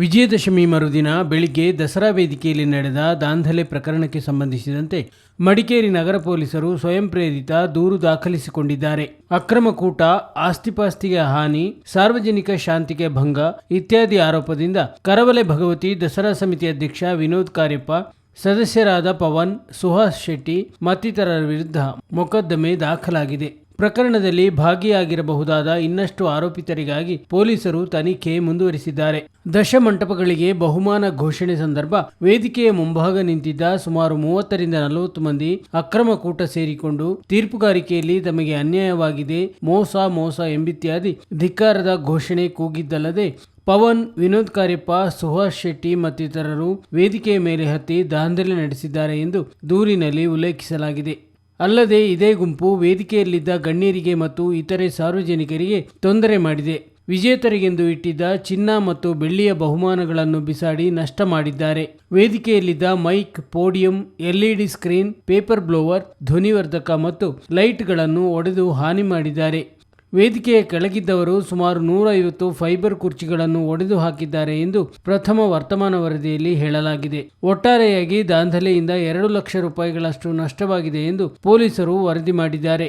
ವಿಜಯದಶಮಿ ಮರುದಿನ ಬೆಳಿಗ್ಗೆ ದಸರಾ ವೇದಿಕೆಯಲ್ಲಿ ನಡೆದ ದಾಂಧಲೆ ಪ್ರಕರಣಕ್ಕೆ ಸಂಬಂಧಿಸಿದಂತೆ ಮಡಿಕೇರಿ ನಗರ ಪೊಲೀಸರು ಸ್ವಯಂ ಪ್ರೇರಿತ ದೂರು ದಾಖಲಿಸಿಕೊಂಡಿದ್ದಾರೆ. ಅಕ್ರಮ ಕೂಟ, ಆಸ್ತಿಪಾಸ್ತಿಗೆ ಹಾನಿ, ಸಾರ್ವಜನಿಕ ಶಾಂತಿಗೆ ಭಂಗ ಇತ್ಯಾದಿ ಆರೋಪದಿಂದ ಕರವಲೆ ಭಗವತಿ ದಸರಾ ಸಮಿತಿ ಅಧ್ಯಕ್ಷ ವಿನೋದ್ ಕಾರ್ಯಪ್ಪ, ಸದಸ್ಯರಾದ ಪವನ್, ಸುಹಾಸ್ ಶೆಟ್ಟಿ ಮತ್ತಿತರರ ವಿರುದ್ಧ ಮೊಕದ್ದಮೆ ದಾಖಲಾಗಿದೆ. ಪ್ರಕರಣದಲ್ಲಿ ಭಾಗಿಯಾಗಿರಬಹುದಾದ ಇನ್ನಷ್ಟು ಆರೋಪಿತರಿಗಾಗಿ ಪೊಲೀಸರು ತನಿಖೆ ಮುಂದುವರಿಸಿದ್ದಾರೆ. ದಶಮಂಟಪಗಳಿಗೆ ಬಹುಮಾನ ಘೋಷಣೆ ಸಂದರ್ಭ ವೇದಿಕೆಯ ಮುಂಭಾಗ ನಿಂತಿದ್ದ ಸುಮಾರು ಮೂವತ್ತರಿಂದ ನಲವತ್ತು ಮಂದಿ ಅಕ್ರಮ ಕೂಟ ಸೇರಿಕೊಂಡು ತೀರ್ಪುಗಾರಿಕೆಯಲ್ಲಿ ತಮಗೆ ಅನ್ಯಾಯವಾಗಿದೆ, ಮೋಸ ಮೋಸ ಎಂಬಿತ್ಯಾದಿ ಧಿಕ್ಕಾರದ ಘೋಷಣೆ ಕೂಗಿದ್ದಲ್ಲದೆ ಪವನ್, ವಿನೋದ್ ಕಾರ್ಯಪ್ಪ, ಸುಹಾಸ್ ಶೆಟ್ಟಿ ಮತ್ತಿತರರು ವೇದಿಕೆಯ ಮೇಲೆ ಹತ್ತಿ ದಾಂಧಲೆ ನಡೆಸಿದ್ದಾರೆ ಎಂದು ದೂರಿನಲ್ಲಿ ಉಲ್ಲೇಖಿಸಲಾಗಿದೆ. ಅಲ್ಲದೆ ಇದೇ ಗುಂಪು ವೇದಿಕೆಯಲ್ಲಿದ್ದ ಗಣ್ಯರಿಗೆ ಮತ್ತು ಇತರೆ ಸಾರ್ವಜನಿಕರಿಗೆ ತೊಂದರೆ ಮಾಡಿದೆ. ವಿಜೇತರಿಗೆಂದು ಇಟ್ಟಿದ್ದ ಚಿನ್ನ ಮತ್ತು ಬೆಳ್ಳಿಯ ಬಹುಮಾನಗಳನ್ನು ಬಿಸಾಡಿ ನಷ್ಟ ಮಾಡಿದ್ದಾರೆ. ವೇದಿಕೆಯಲ್ಲಿದ್ದ mic, podium, LED screen, paper blower, ಧ್ವನಿವರ್ಧಕ ಮತ್ತು ಲೈಟ್ಗಳನ್ನು ಒಡೆದು ಹಾನಿ ಮಾಡಿದ್ದಾರೆ. ವೇದಿಕೆಯ ಕೆಳಗಿದ್ದವರು ಸುಮಾರು ನೂರ ಐವತ್ತು ಫೈಬರ್ ಕುರ್ಚಿಗಳನ್ನು ಒಡೆದು ಹಾಕಿದ್ದಾರೆ ಎಂದು ಪ್ರಥಮ ವರ್ತಮಾನ ವರದಿಯಲ್ಲಿ ಹೇಳಲಾಗಿದೆ. ಒಟ್ಟಾರೆಯಾಗಿ ದಾಂಧಲೆಯಿಂದ ಎರಡು ಲಕ್ಷ ರೂಪಾಯಿಗಳಷ್ಟು ನಷ್ಟವಾಗಿದೆ ಎಂದು ಪೊಲೀಸರು ವರದಿ ಮಾಡಿದ್ದಾರೆ.